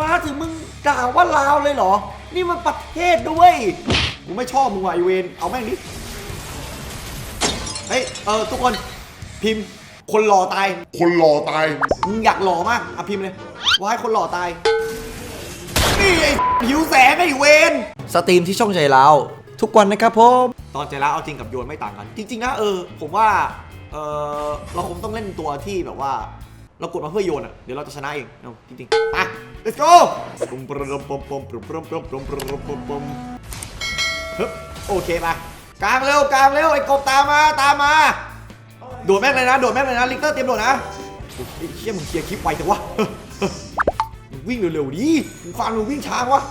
มาถึงมึงด่าว่าลาวเลยเหรอ นี่มันประเทศด้วยกูไม่ชอบมึงว่ะไอเวนเอาแม่งดิเฮ้ยเออทุกคนพิมพ์คนหล่อตาย คนหล่อตาย มึงอยากหล่อมากอะพิมพ์เลยว่าให้คนหล่อตาย นี่ไอ้หิวแสงไอ้เวนสตรีมที่ช่องใจเราทุกวันนะครับผมตอนใจเราเอาจริงกับโยนไม่ต่างกัน จริง ๆ นะเออ ผมว่าเออเราคงต้องเล่นตัวที่แบบว่า เรากดมาเพื่อโยนอะ เดี๋ยวเราจะชนะเองเอาจริงๆอะ let's go ปมปมปมปมปมปมปมปมปมปมปมฮึบโอเคไปกลางเร็วกลางเร็วไอ้กบตามมาตามมาโดดแม่งเลยนะโดดแม่งเลยนะลิกเตอร์เตรียมโดดนะไอ้เชี่ยมึงเคลียร์คลิปไวจังวะวิ่งเร็วๆดิมึงฟังมึงวิ่งช้าวะ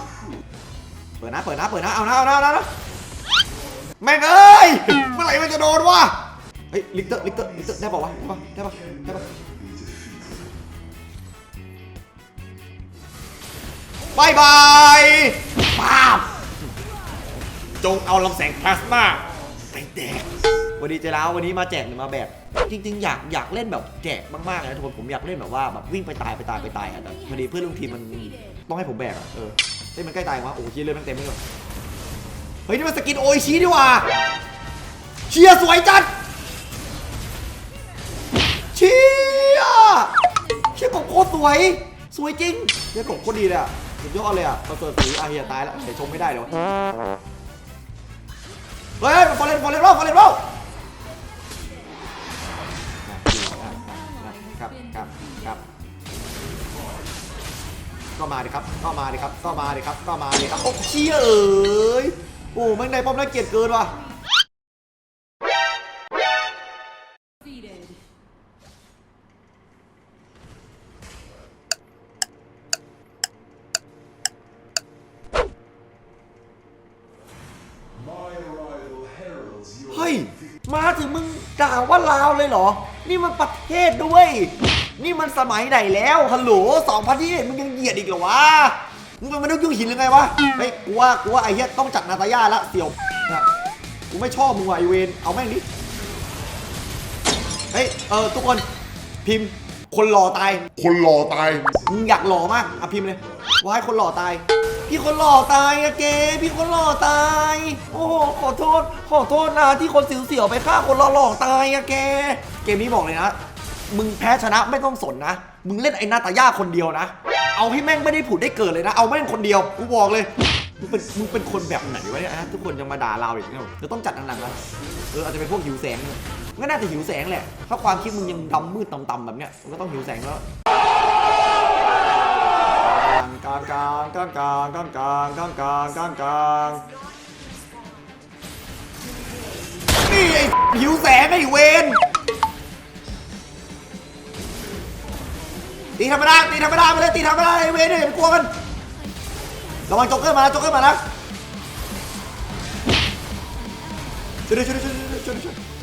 เปิดนะเปิดนะเปิดนะเอานะเอานะเอานะเอาแม่งเอ้ยเมื่อไหร่มันจะโดนวะเฮ้ยลิกเตอร์ลิกเตอร์ลิกเตอร์ได้ป่าวะได้ป่ะได้ป่ะได้ป่ะ บายบายป้าบจงเอาลำแสงพลาสมาไปแดกวันนี้เจร้าววันนี้มาแจกหรือมาแบกจริงๆ อยากอยากเล่นแบบแจกมากๆเลยนะทุกคนผมอยากเล่นแบบว่าแบบวิ่งไปตายไปตายไปตายอะแต่พอดีเพื่อนร่วมทีมมันต้องให้ผมแบกอะเออเฮ้ยมันใกล้ตายวะโอ้โหเชียร์เลยมันเต็มเลยเฮ้ยนี่มันสกินโออิชิดีว่าเชียร์สวยจัดเชียร์เชียร์กบโคตรสวย สวยจริงเชียร์กบโคตรดีเลยอะ สุดยอดเลยอะประเสริฐสีอาเฮียตายแล้วเสียชมไม่ได้เลยวเฮ้ยฟอร์เรนฟอร์เรนรอบฟอร์เรนรอบครับครับครับก็มาดิครับก็มาดิครับก็มาดิครับก็มาดิครับโอ้เชี่ยเอ้ยโอ้แม่งได้ป้อมน่าเกลียดเกินว่ะ ถึงมึงด่าว่าลาวเลยเหรอ นี่มันประเทศด้วย นี่มันสมัยไหนแล้วฮัลโหลสองพันที่มึงยังเหยียดอีกเหรอวะ มึงเป็นมนุษย์ยุ่งหินหรือไงวะเฮ้ยกูว่ากูว่าไอ้เหี้ยต้องจัดนาตาย่าละเสี่ยวนะกูไม่ชอบมึงว่ะไอเวนเอาแม่งดิเฮ้ยเออทุกคนพิมพ์คนหล่อตาย คนหล่อตาย มึงอยากหล่อมากอะพิมพ์เลยว่าให้คนหล่อตาย พี่คนหล่อตายอะเกพี่คนหล่อตาย โอ้โหขอโทษ ขอโทษนะที่คนเสียวๆไปฆ่าคนหล่อๆตายอะแกเกมนี้บอกเลยนะ มึงแพ้ชนะไม่ต้องสนนะ มึงเล่นไอ้นาตาย่าคนเดียวนะ เอาให้แม่งไม่ได้ผุดได้เกิดเลยนะ เอาแม่งคนเดียว กูบอกเลย มึงเป็น มึงเป็นคนแบบไหนวะเนี่ยฮะทุกคนยังมาด่าเราอีกเนี่ยเดี๋ยวต้องจัดหนักๆนะเอออาจจะเป็นพวกหิวแสงเนี่ยก็น่าจะหิวแสงแหละ ถ้าความคิดมึงยังดำมืดต่ำๆแบบเนี้ย มันก็ต้องหิวแสงแล้ว กลางกลางกลางกลางกลางกลางกลางกลางกลางกลางนี่ไอ้หิวแสงไอ้เวนตีธรรมดาตีธรรมดาไปเลยตีธรรมดาไอ้เวนเนี่ยอย่าไปกลัวมันระวังจ็อกเกอร์มานะจ็อกเกอร์มานะช่วยด้วยช่วยด้วยช่วยด้วยช่วยด้วย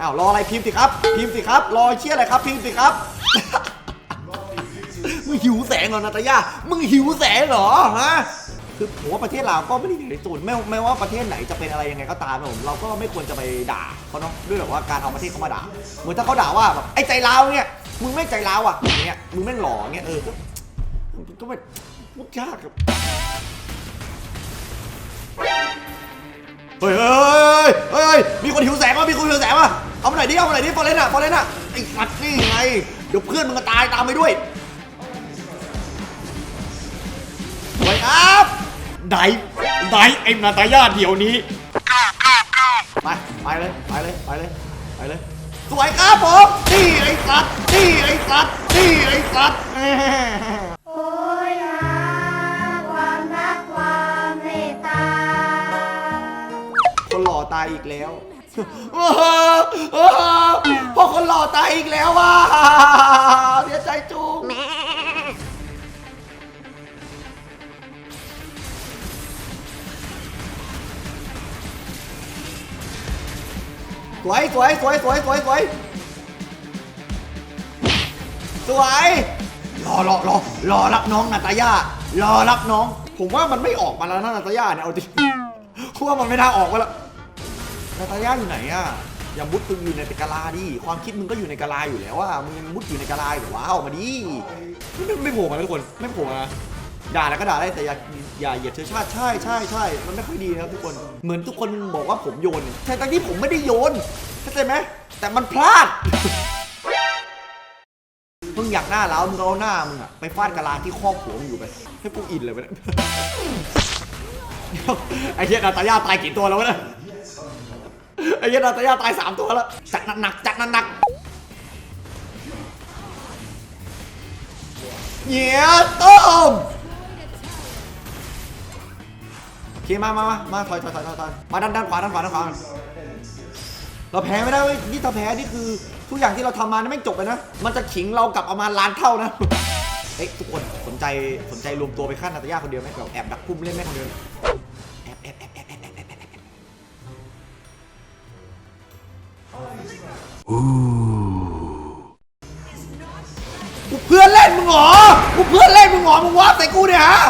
อ้าวรออะไรพิมพ์สิครับ พิมพ์สิครับ รอเชี่ยอะไรครับ พิมพ์สิครับ มึงหิวแสงเหรอนาตาย่ามึงหิวแสงเหรอฮะคือผมว่าประเทศเราก็ไม่ได้อยู่ในศูนย์ไม่ไม่ว่าประเทศไหนจะเป็นอะไรยังไงก็ตามนะผมเราก็ไม่ควรจะไปด่าเขาเนาะด้วยแบบว่าการเอาประเทศเขามาด่าเหมือนถ้าเขาด่าว่าแบบไอ้ใจร้าวเนี่ยมึงไม่ใจร้าวอะอย่างเงี้ยมึงไม่งหล่อเงี้ยเออก็ก็ไม่พูดยากครับเฮ้ยเฮ้ยเฮ้ยเฮ้ยมีคนหิวแสงวะมีคนหิวแสงวะ เอามาหน่อยดิ เอามาหน่อยดิฟอร์เรนอะฟอร์เรนอะไอ้สัตว์นี่ไง เดี๋ยวเพื่อนมึงก็ตายตามไปด้วยไว้อัพไดไดไอ้นาตาญาเดี๋ยวนี้ ไป ไปเลย ไปเลย ไปเลย ไปเลย สวยครับผมนี่ไอ้สัตว์นี่ไอ้สัตว์นี่ไอ้สัตว์แหม โอ้ยหาความรักความเมตตา คนหล่อตายอีกแล้วเออเออ พอคนหล่อตายอีกแล้วว่ะเสียใจจุงสวยสวยสวยสวยสวยสวยสวยรอรอรอรอรับน้องนาตาย่ารอรับน้อง ผมว่ามันไม่ออกมาแล้วนะนาตาย่าเนี่ยเอาดิเพราะว่ามันไม่น่าออกมาแล้ว นาตาย่าอยู่ไหนอะอย่ามุดตึงอยู่ในกะลาดิความคิดมึงก็อยู่ในกะลาอยู่แล้วว่ามึงยังมุดอยู่ในกะลาอยู่ว้าวมาดิไม่ไม่โผล่มานะทุกคนไม่โผล่มาด่าแล้วก็ด่าได้แต่อย่าอย่าเหยียดเชื้อชาติใช่ใช่ใช่มันไม่ค่อยดีนะครับทุกคนเหมือนทุกคนบอกว่าผมโยนใช่ทั้งที่ผมไม่ได้โยนเข้าใจไหมแต่มันพลาดมึงอยากหน้าแล้วมึงเอาหน้ามึงอะไปฟาดกะลาที่ครอบหัวมึงอยู่ไปให้กูอินเลยไปเนี่ยไอ้เหี้ยนาตาย่าตายกี่ตัวแล้ววะเนี่ย ไอ้เหี้าตายาตายสามตัวแล้วจัดหนักจัดหนักเหยียต้มโอเคมามามามาถอยถอยถอยถอยถอยมาด้านด้านขวาด้านขวาด้านขวาเราแพ้ไม่ได้เว้ยนี่ถ้าแพ้นี่คือทุกอย่างที่เราทำมานี่ไม่จบไปนะ มันจะขิงเรากลับประมาณล้านเท่านะเอ้ยทุกคนสนใจสนใจรวมตัวไปฆ่านาตยาคนเดียวไหมแบบแอบดักพุ่มเล่นแม่คนเดียว กูเพื่อนเล่นมึงเหรอ กูเพื่อนเล่นมึงเหรอ มึงวาใส่กูเนี่ยฮะ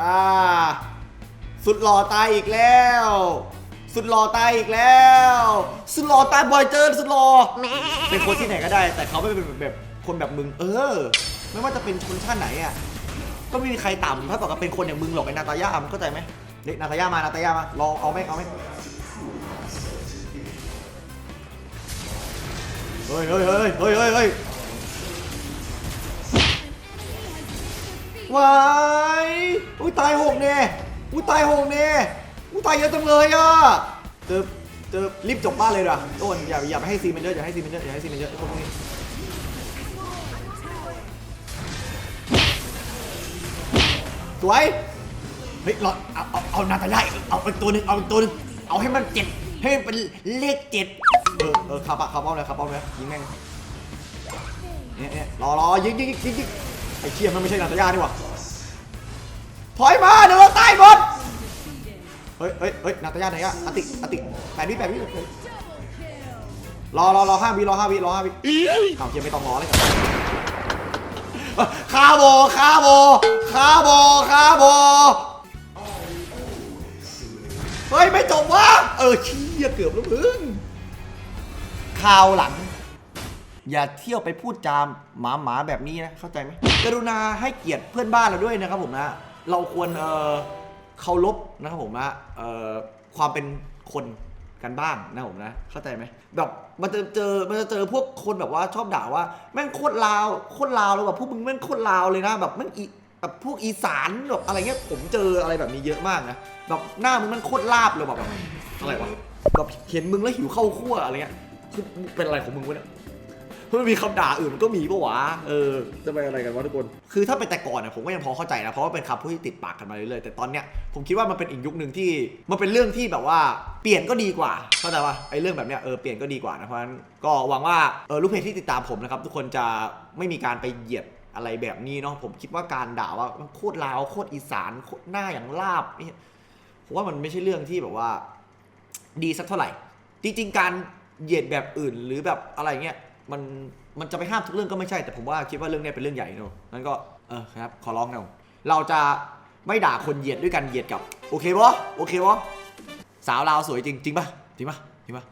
อ่า สุดหล่อตายอีกแล้ว สุดหล่อตายอีกแล้ว สุดหล่อตายบ่อยเจอสุดหล่อเป็นคนที่ไหนก็ได้ แต่เขาไม่เป็นแบบคนแบบมึง เออ ไม่ว่าจะเป็นชนชาติไหนอะก็ไม่มีใครต่ำถ้าต่อกับเป็นคนอย่างมึงหรอกไอ้นาตาย่ามึงเข้าใจไหมเด็กนาตาย่ามานาตาย่ามารอเอาไหมเอาไหมเฮ้ยเฮ้ยเฮ้ยเฮ้ยเฮ้ยเฮ้ยวายอุ้ยตายหกเนี่ยอุ้ยตายหกเนี่ยอุ้ยตายเยอะจังเลยอะเจอเจอรีบจบบ้านเลยด่ะต้นอย่าอย่าไปให้ซีเมนเยอะอย่าให้ซีเมนเยอะอย่าให้ซีเมนเยอะไอ้พวกนี้ สวย เฮ้ยเราเอาเอาเอานาตาย่าอีกเอาอีกตัวหนึ่งเอาอีกตัวหนึ่งเอาให้มันเจ็ดให้มันเป็นเลขเจ็ดเออเออขับอะขับเอาเลยขับเอาเลยยิงแม่งเนี่ยเนี่ยรอรอยิงยิงยิงยิงไอ้เชี่ยมันไม่ใช่นาตาย่านี่หว่าถอยมาเดี๋ยวเราตายหมดเฮ้ยเฮ้ยเฮ้ยนาตาย่าไหนอะอติอติแปดวิแปดวิรอรอรอห้าวิรอห้าวิรอห้าวิเอาเชี่ยไม่ต้องรอเลยกัน คาโบคาโบคาโบคาโบเฮ้ย ไม่จบวะเออเชี่ยเกือบแล้วมึงคราวหลัง อย่าเที่ยวไปพูดจามหมาหมาแบบนี้นะ เข้าใจไหมกรุณาให้เกียรติเพื่อนบ้านเราด้วยนะครับผมนะ เราควรเออเคารพนะครับผมนะเออความเป็นคน กันบ้างนะผมนะ เข้าใจไหมแบบมันจะเจอมันจะเจอพวกคนแบบว่าชอบด่าว่าแม่งโคตรลาวโคตรลาวเลยแบบพวกมึงแม่งโคตรลาวเลยนะแบบแม่งอีแบบพวกอีสานแบบอะไรเงี้ยผมเจออะไรแบบนี้เยอะมากนะแบบหน้ามึงมันโคตรลาบเลยแบบอะไรวะแบบเห็นมึงแล้วหิวข้าวคั่วอะไรเงี้ยคือเป็นอะไรของมึงวะเนี่ย มันมีคำด่าอื่นมันก็มีปะวะเออ จะไปอะไรกันวะทุกคน คือถ้าเป็นแต่ก่อนเนี่ยผมก็ยังพอเข้าใจนะเพราะว่าเป็นคำพูดที่ติดปากกันมาเรื่อยๆแต่ตอนเนี้ยผมคิดว่ามันเป็นอีกยุคหนึ่งที่มันเป็นเรื่องที่แบบว่าเปลี่ยนก็ดีกว่าเข้าใจปะไอ้เรื่องแบบเนี้ยเออเปลี่ยนก็ดีกว่านะเพราะฉะนั้นก็หวังว่าเออลูกเพจที่ติดตามผมนะครับทุกคนจะไม่มีการไปเหยียดอะไรแบบนี้เนาะผมคิดว่าการด่าว่าโคตรลาวโคตรอีสานโคตรหน้าอย่างลาบเนี่ยผมว่ามันไม่ใช่เรื่องที่แบบว่า ดีสักเท่าไหร่ จริงๆ การเหยียดแบบอื่นหรือแบบอะไรเงี้ย มันมันจะไปห้ามทุกเรื่องก็ไม่ใช่แต่ผมว่าคิดว่าเรื่องนี้เป็นเรื่องใหญ่เนอะนั้นก็เออครับขอร้องนะเราจะไม่ด่าคนเหยียดด้วยกันเหยียดกับ โอเคปะโอเคปะสาวลาวสวยจริงจริงปะจริงปะจริงปะ